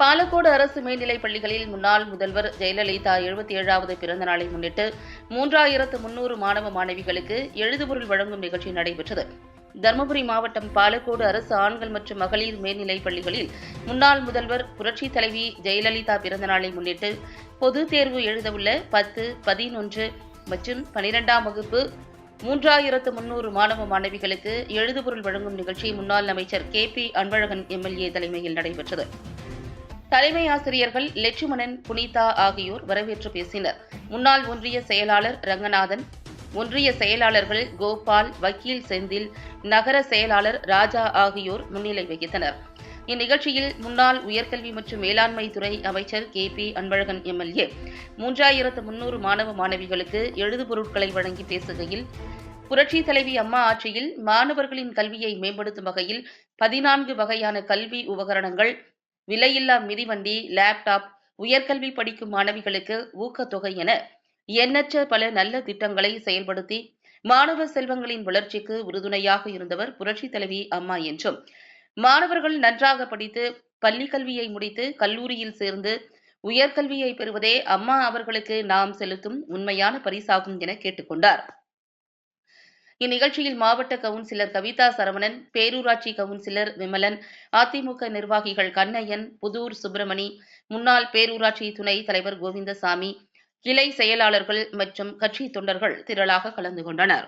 பாலக்கோடு அரசு மேல்நிலைப் பள்ளிகளில் முன்னாள் முதல்வர் ஜெயலலிதா எழுபத்தி ஏழாவது பிறந்த நாளை முன்னிட்டு மூன்றாயிரத்து முன்னூறு மாணவ மாணவிகளுக்கு எழுதுபொருள் வழங்கும் நிகழ்ச்சி நடைபெற்றது. தருமபுரி மாவட்டம் பாலக்கோடு அரசு ஆண்கள் மற்றும் மகளிர் மேல்நிலைப் பள்ளிகளில் முன்னாள் முதல்வர் புரட்சித் தலைவி ஜெயலலிதா பிறந்த நாளை முன்னிட்டு பொதுத் தேர்வு எழுதவுள்ள பத்து பதினொன்று மற்றும் பனிரெண்டாம் வகுப்பு மூன்றாயிரத்து முன்னூறு மாணவ மாணவிகளுக்கு எழுதுபொருள் வழங்கும் நிகழ்ச்சி முன்னாள் அமைச்சர் கே பி அன்பழகன் எம்எல்ஏ தலைமையில் நடைபெற்றது. தலைமை ஆசிரியர்கள் லட்சுமணன் புனிதா ஆகியோர் வரவேற்று பேசினர். முன்னாள் ஒன்றிய செயலாளர் ரங்கநாதன் ஒன்றிய செயலாளர்கள் கோபால் வக்கீல் செந்தில் நகர செயலாளர் ராஜா ஆகியோர் முன்னிலை வகித்தனர். இந்நிகழ்ச்சியில் முன்னாள் உயர்கல்வி மற்றும் மேலாண்மை துறை அமைச்சர் கே பி அன்பழகன் எம்எல்ஏ மூன்றாயிரத்து முன்னூறு மாணவ மாணவிகளுக்கு எழுது பொருட்களை வழங்கி பேசுகையில் புரட்சி தலைவி அம்மா ஆட்சியில் மாணவர்களின் கல்வியை மேம்படுத்தும் வகையில் பதினான்கு வகையான கல்வி உபகரணங்கள் விலையில்லா மிதிவண்டி லேப்டாப் உயர்கல்வி படிக்கும் மாணவிகளுக்கு ஊக்கத்தொகை என எண்ணற்ற பல நல்ல திட்டங்களை செயல்படுத்தி மாணவ செல்வங்களின் வளர்ச்சிக்கு உறுதுணையாக இருந்தவர் புரட்சி தலைவி அம்மா என்றும் மாணவர்கள் நன்றாக படித்து பள்ளி கல்வியை முடித்து கல்லூரியில் சேர்ந்து உயர்கல்வியை பெறுவதே அம்மா அவர்களுக்கு நாம் செலுத்தும் உண்மையான பரிசாகும் என கேட்டுக்கொண்டார். இந்நிகழ்ச்சியில் மாவட்ட கவுன்சிலர் கவிதா சரவணன் பேரூராட்சி கவுன்சிலர் விமலன் அதிமுக நிர்வாகிகள் கண்ணையன் புதூர் சுப்பிரமணி முன்னாள் பேரூராட்சி துணை தலைவர் கோவிந்தசாமி கிளை செயலாளர்கள் மற்றும் கட்சி தொண்டர்கள் திரளாக கலந்து கொண்டனர்.